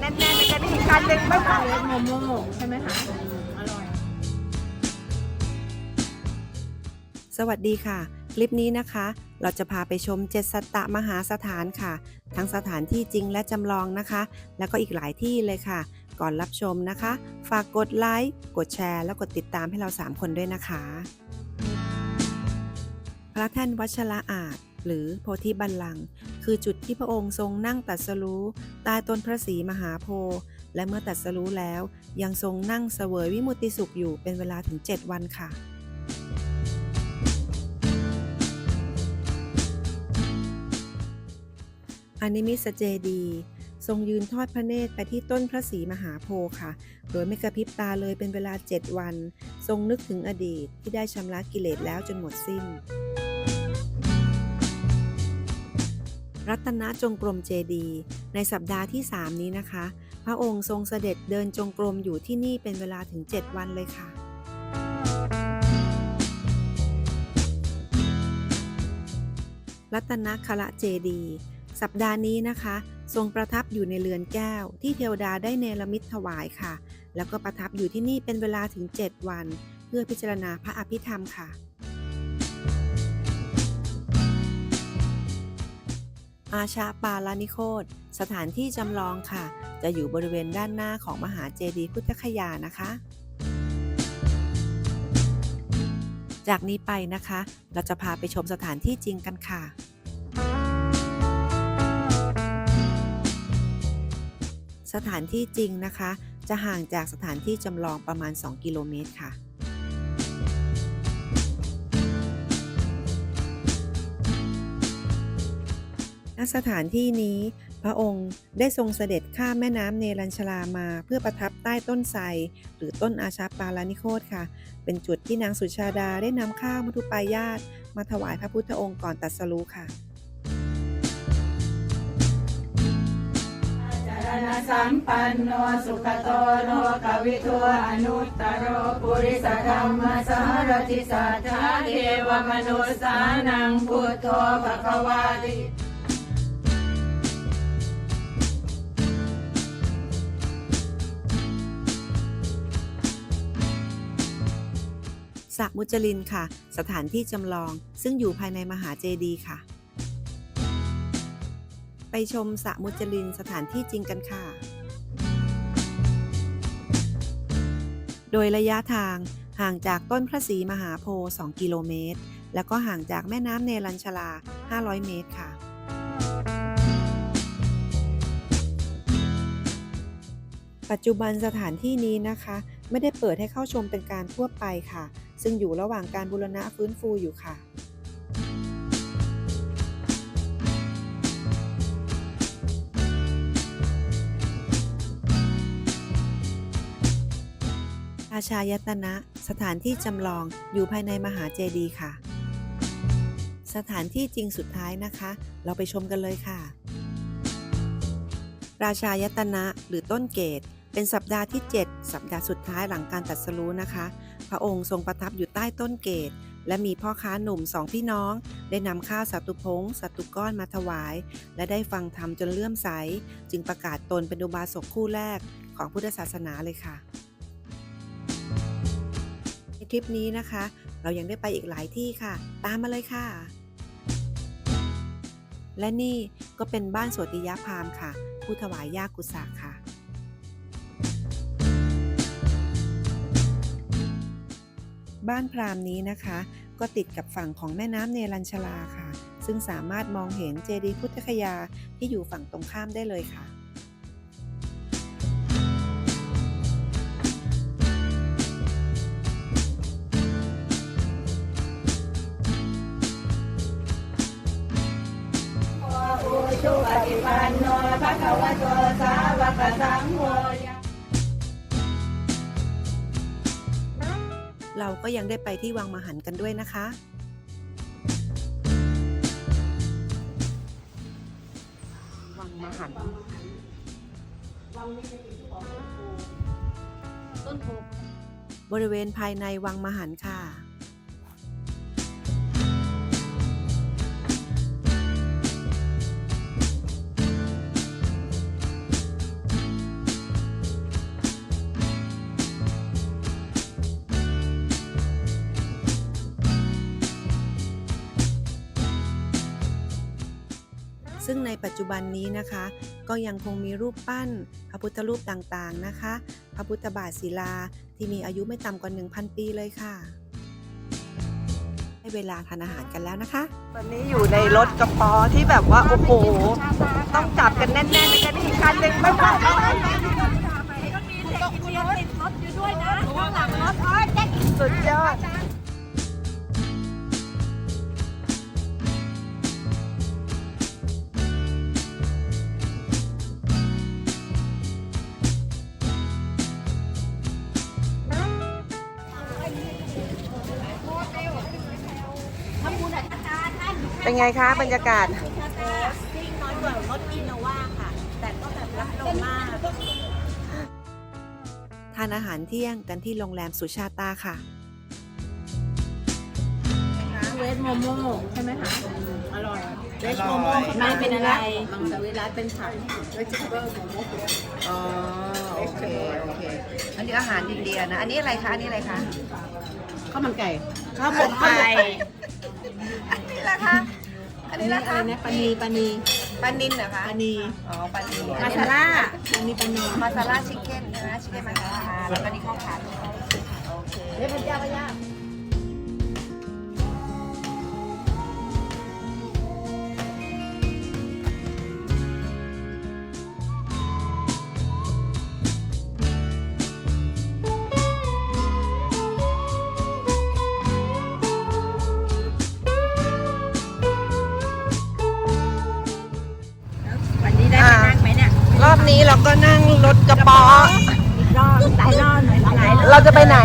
แน่นๆมันจะได้มีการดึงไม่ออกเล็กโมโม่ใช่ไหมคะอร่อย สวัสดีค่ะ คลิปนี้นะคะ เราจะพาไปชมเจ็ดสัตตมหาสถานค่ะ ทั้งสถานที่จริงและจำลองนะคะ แล้วก็อีกหลายที่เลยค่ะ ก่อนรับชมนะคะ ฝากกดไลค์กดแชร์ แล้วกดติดตามให้เรา 3 คนด้วยนะคะ พระแท่นวัชระอาจหรือโพธิบัลลังก์ คือจุดที่พระองค์ทรงนั่งตัดสรู้ใต้ต้นพระศรีมหาโพธิ์และเมื่อตัดสรู้แล้ว ยังทรงนั่งเสวยวิมุติสุขอยู่เป็นเวลาถึง 7 วันค่ะอนิมิสเจดี ทรงยืนทอดพระเนตรไปที่ต้นพระศรีมหาโพธิ์ค่ะ โดยไม่กระพริบตาเลยเป็นเวลา 7 วัน ทรงนึกถึงอดีตที่ได้ชำระกิเลสแล้วจนหมดสิ้น รัตนจงกรมเจดีย์ในสัปดาห์ที่ 3 นี้นะคะ พระองค์ทรงเสด็จเดินจงกรมอยู่ที่นี่เป็นเวลาถึง 7 วันเลยค่ะ รัตนคละเจดีย์สัปดาห์นี้นะคะ ทรงประทับอยู่ในเรือนแก้ว ที่เทวดาได้เนรมิตถวายค่ะ แล้วก็ประทับอยู่ที่นี่เป็นเวลาถึง 7 วัน เพื่อพิจารณาพระอภิธรรมค่ะ อาชาปาลานิโคตสถานที่จำลองค่ะ จะอยู่บริเวณด้านหน้าของมหาเจดีย์พุทธคยานะคะ จากนี้ไปนะคะ เราจะพาไปชมสถานที่จริงกันค่ะ สถานที่จริงนะคะ จะห่างจากสถานที่จำลองประมาณ 2 กิโลเมตรค่ะ ณสถานที่นี้ พระองค์ได้ทรงเสด็จข้ามแม่น้ำเนรัญชลามา เพื่อประทับใต้ต้นไทรหรือต้นอาชาปาลานิโคตค่ะ เป็นจุดที่นางสุชาดาได้นำข้าวมัทุปายาตมาถวายพระพุทธองค์ก่อนตรัสรู้ค่ะจาสัมปันโนสุขโตโลกวิทัวอนุตตรโรปุริสธรรมสารติสัทธาเทวมนุสานังพุทโธภควาติ สระมุจลินค่ะ สถานที่จำลองซึ่งอยู่ภายในมหาเจดีย์ค่ะ ไปชมสระมุจลินสถานที่จริงกันค่ะ โดยระยะทางห่างจากต้นพระศรีมหาโพธิ์2กิโลเมตร แล้วก็ห่างจากแม่น้ำเนรัญชลา 500 เมตรค่ะปัจจุบันสถานที่นี้นะคะ ไม่ได้เปิดให้เข้าชมเป็นการทั่วไปค่ะ ซึ่งอยู่ระหว่างการบูรณะฟื้นฟูอยู่ค่ะอาชายตนะ สถานที่จำลองอยู่ภายในมหาเจดีย์ค่ะ สถานที่จริงสุดท้ายนะคะ เราไปชมกันเลยค่ะ ราชายตนะหรือต้นเกต เป็นสัปดาห์ที่ 7 สัปดาห์สุดท้ายหลังการตัดสรู้นะคะ พระองค์ทรงประทับอยู่ใต้ต้นเกต และมีพ่อค้าหนุ่มสองพี่น้อง ได้นำข้าวสัตุพงสัตุก้อนมาถวาย และได้ฟังธรรมจนเลื่อมใส จึงประกาศตนเป็นอุบาสกคู่แรกของพุทธศาสนาเลยค่ะ ในคลิปนี้นะคะ เรายังได้ไปอีกหลายที่ค่ะ ตามมาเลยค่ะ และนี่ก็เป็นบ้านโสติยาพามค่ะ ผู้ถวายยากุสาค่ะ บ้านพราหมณ์นี้นะคะ ก็ติดกับฝั่งของแม่น้ำเนรัญชลาค่ะ ซึ่งสามารถมองเห็นเจดีย์พุทธคยาที่อยู่ฝั่งตรงข้ามได้เลยค่ะอุชุปฏิปันโนภะคะวะโตสาวกสังโฆ เราก็ยังได้ไปที่วังมหันกันด้วยนะคะ วังมหันต้นโพบริเวณภายในวังมหันค่ะ ซึ่งในปัจจุบันนี้นะคะ ก็ยังคงมีรูปปั้น พระพุทธรูปต่างๆนะคะ พระพุทธบาทศิลาที่มีอายุไม่ต่ำกว่า 1,000 ปีเลยค่ะให้เวลาทานอาหารกันแล้วนะคะตอนนี้อยู่ในรถกระป๋อที่แบบว่า โอ้โห ต้องจับกันแน่นๆเลยกันอีกคันหนึ่งไม่ผ่านสุดยอด เป็นไงคะบรรยากาศทานอาหารเที่ยงกันที่โรงแรมสุชาตาค่ะ เวสโมโม่ใช่ไหมคะ อร่อยเวสโมโม่ข้างในเป็นอะไรมังสวิรัตเป็นผักเวจิเบิลโมโม่อ๋อ โอเค โอเค อันนี้อาหารอินเดียนะ อันนี้อะไรคะ อันนี้อะไรคะ ข้าวมันไก่ ข้าวหมกไก่ อันนี้ละคะอั นนี้ละคะอะไรนะปานีปานีปลานินเหรอคะปานีอ๋อปลานินมาซาล่ามันมีปานีมาซาล่าชิคเก้นใช่ไหมชิคเก้นมาซาล่าแล้วก็นี่ข้าวผัดโอเคเฮ้ยมันยากมันยาก นี้เราก็นั่งรถกระป๋อรอบหลายรอบหลายหลายรอบเราจะไปไหน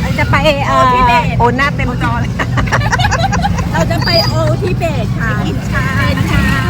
เราจะไปเออทิเบตโอ้หน้าเต็มจอเลยเราจะไปโอทิเบตค่ะกินชา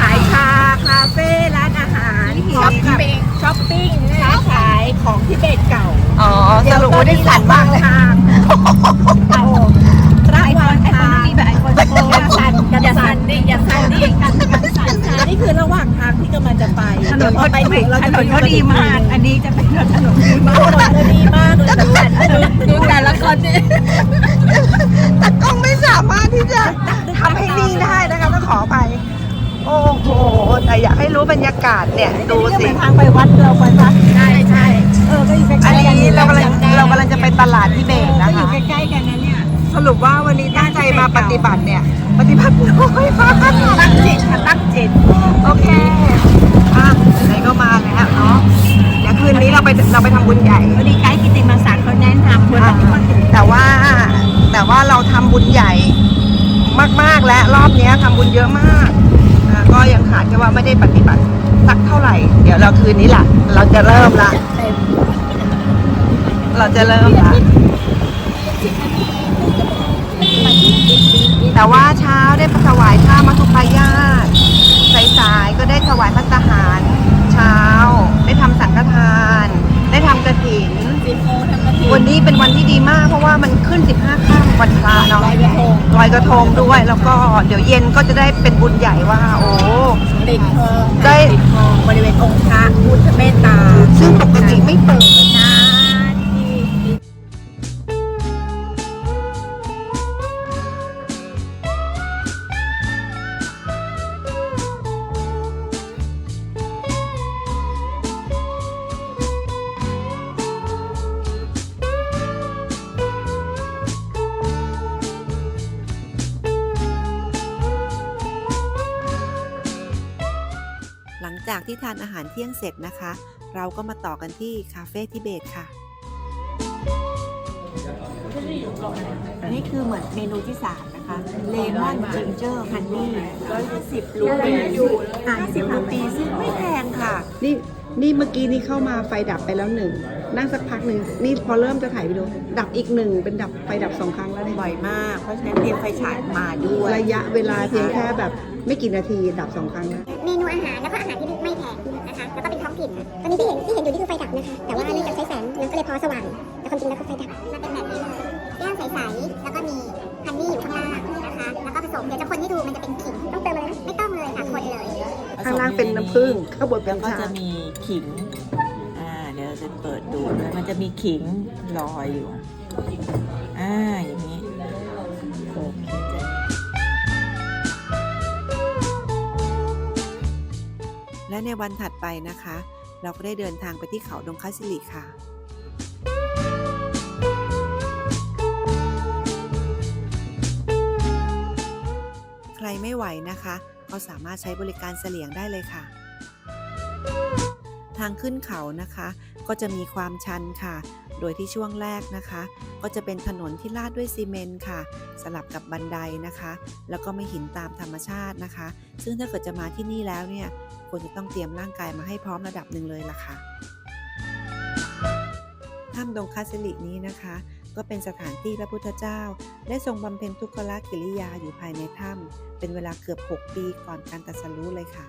ขายชาคาเฟ่ร้านอาหารช้อปปิ้งช้อปปิ้งค้าขายของทิเบตเก่า อ๋อสรุปว่าได้สั่นมากเลยทางเอาระหว่างทางอย่าสั่นอย่าสั่นดิอย่าสั่นดิ นี่คือระหว่างทางที่กำลังจะไปถนนไปถึงเราจะถนนเขาดีมาก อันนี้จะเป็นถนนดีมากถนน ปฏิบัติน้อยมากตั้งจิตค่ะตั้งจิต โอเคอะไหนๆก็มาแล้วเนาะเดี๋ยวคืนนี้เราไปเราไปทำบุญใหญ่พอดีไกด์กิติมศักดิ์เขาแนะนำคนอ่าที่คนถึงแต่ว่าแต่ว่าเราทำบุญใหญ่มากๆและรอบเนี้ยทำบุญเยอะมากอ่าก็ยังขาดแค่ว่าไม่ได้ปฏิบัติสักเท่าไหร่ เดี๋ยวเราคืนนี้ล่ะเราจะเริ่มละเราจะเริ่มละ แต่ว่าเช้าได้ถวายข้าวมัทุปายาตสายๆก็ได้ถวายพระทหารเช้า ได้ทำสังฆทาน ได้ทำกระถินสิบโมงทำกระถิ่นวันนี้เป็นวันที่ดีมาก เพราะว่ามันขึ้น 15ค่ำวันพระเนาะลอยกระทงลอยกระทงด้วย แล้วก็เดี๋ยวเย็นก็จะได้เป็นบุญใหญ่ว่า โอ้ติดทองได้ติดทองบริเวณองค์พระพุทธเมตตา ซึ่งปกติไม่เปิดนะากที่ทานอาหารเที่ยงเสร็จนะคะ เราก็มาต่อกันที่คาเฟ่ทิเบตค่ะ อันนี้คือเหมือนเมนูที่สามนะคะเลมอนจิงเจอร์ฮันนี่ร้อยสิบรูปีห้าสิบรูปีซึ่งไม่แพงค่ะ นี่นี่เมื่อกี้นี่เข้ามาไฟดับไปแล้วหนึ่งนั่งสักพักหนึ่งนี่พอเริ่มจะถ่ายวิดีโอดับอีกหนึ่งเป็นดับไฟดับสองครั้งแล้วเนี่ยบ่อยมาก เพราะฉะนั้นเตรียมไฟฉายมาด้วย ระยะเวลาเพียงแค่แบบ ไม่กี่นาทีดับสองครั้งแล้วเมนูอาหารแล้วก็อาหารที่ไม่แพงนะคะแล้วก็เป็นท้องถิ่นตอนนี้ที่เห็นที่เห็นอยู่นี่คือไฟดับนะคะแต่ว่าเนื่องจากใช้แสงมันก็เลยพอสว่างแต่ความจริงแล้วคือไฟดับมันเป็นแบบนี้เลยแก้วใสๆแล้วก็มีฮันนี่อยู่ข้างล่างนะคะแล้วก็ผสมเดี๋ยวจะคนให้ดูมันจะเป็นขิงต้องเติมอะไรไมไม่ต้องเลยค่ะคนเลยข้างล่างเป็นน้ำผึ้งข้างบนเป็แล้วก็จะมีขิงอ่าเดี๋ยวเราจะเปิดดูด้วยมันจะมีขิงลอยอยู่อ่าอย่าง และในวันถัดไปนะคะ เราก็ได้เดินทางไปที่เขาดงคัสสิริค่ะใครไม่ไหวนะคะ ก็สามารถใช้บริการเสลียงได้เลยค่ะ ทางขึ้นเขานะคะ ก็จะมีความชันค่ะ โดยที่ช่วงแรกนะคะ ก็จะเป็นถนนที่ลาดด้วยซีเมนต์ค่ะ สลับกับบันไดนะคะ แล้วก็ไม่หินตามธรรมชาตินะคะ ซึ่งถ้าเกิดจะมาที่นี่แล้วเนี่ย ควรจะต้องเตรียมร่างกายมาให้พร้อมระดับหนึ่งเลยล่ะค่ะถ้ำดงคาสิลินี้นะคะ ก็เป็นสถานที่พระพุทธเจ้า ได้ทรงบำเพ็ญทุกขละกิริยาอยู่ภายในถ้ำเป็นเวลาเกือบ 6 ปีก่อนการตรัสรู้เลยค่ะ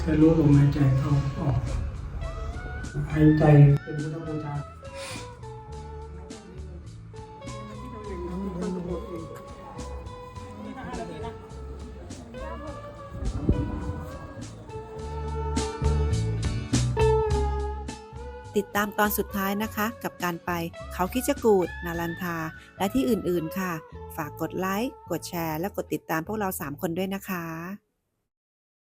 แค่รู้ลมหายใจเข้าออกหายใจเป็นพุทธบูชา ติดตามตอนสุดท้ายนะคะ กับการไปเขาคิจกูดนาลันทา และที่อื่นๆค่ะ ฝากกดไลค์ กดแชร์ และกดติดตามพวกเรา 3 คนด้วยนะคะ